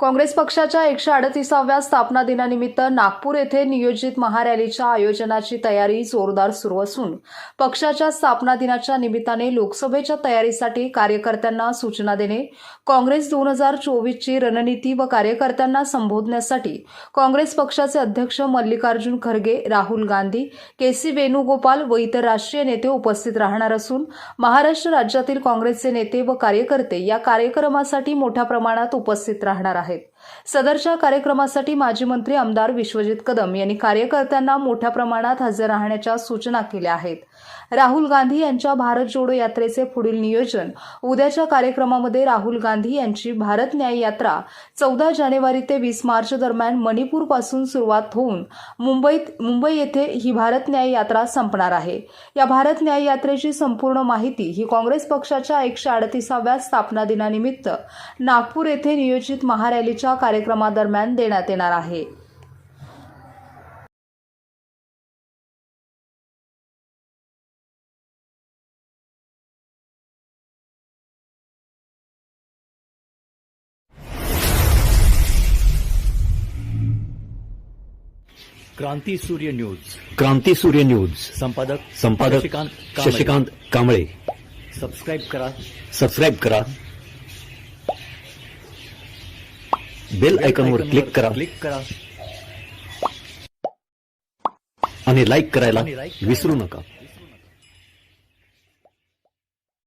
काँग्रेस पक्षाच्या एकशे अडतीसाव्या स्थापना दिनानिमित्त नागपूर येथे नियोजित महारॅलीच्या आयोजनाची तयारी जोरदार सुरू असून पक्षाच्या स्थापना दिनाच्या निमित्ताने लोकसभेच्या तयारीसाठी कार्यकर्त्यांना सूचना देणे काँग्रेस दोन हजार चोवीसची रणनीती व कार्यकर्त्यांना संबोधण्यासाठी काँग्रेस पक्षाचे अध्यक्ष मल्लिकार्जुन खरगे राहुल गांधी के सी वेणुगोपाल व इतर राष्ट्रीय नेते उपस्थित राहणार असून महाराष्ट्र राज्यातील काँग्रेसचे नेते व कार्यकर्ते या कार्यक्रमासाठी मोठ्या प्रमाणात उपस्थित राहणार आहेत. आहेत सदरच्या कार्यक्रमासाठी माजी मंत्री आमदार विश्वजित कदम यांनी कार्यकर्त्यांना मोठ्या प्रमाणात हजर राहण्याच्या सूचना केल्या आहेत. राहुल गांधी यांच्या भारत जोडो यात्रेचे पुढील नियोजन उद्याच्या कार्यक्रमामध्ये राहुल गांधी यांची भारत न्याय यात्रा चौदा जानेवारी ते वीस मार्च दरम्यान मणिपूरपासून सुरुवात होऊन मुंबईत मुंबई येथे ही भारत न्याय यात्रा संपणार आहे. या भारत न्याय यात्रेची संपूर्ण माहिती ही काँग्रेस पक्षाच्या एकशे अडतीसाव्या स्थापना दिनानिमित्त नागपूर येथे नियोजित महारॅलीच्या कार्यक्रमादरम्यान देण्यात येणार आहे. क्रांती सूर्य न्यूज. क्रांती सूर्य न्यूज. संपादक संपादक शशिकांत कांबळे. शशिकांत कांबळे. सबस्क्राईब करा. सबस्क्राईब करा. बेल आयकॉनवर क्लिक करा. क्लिक करा. आणि लाईक करायला विसरू नका.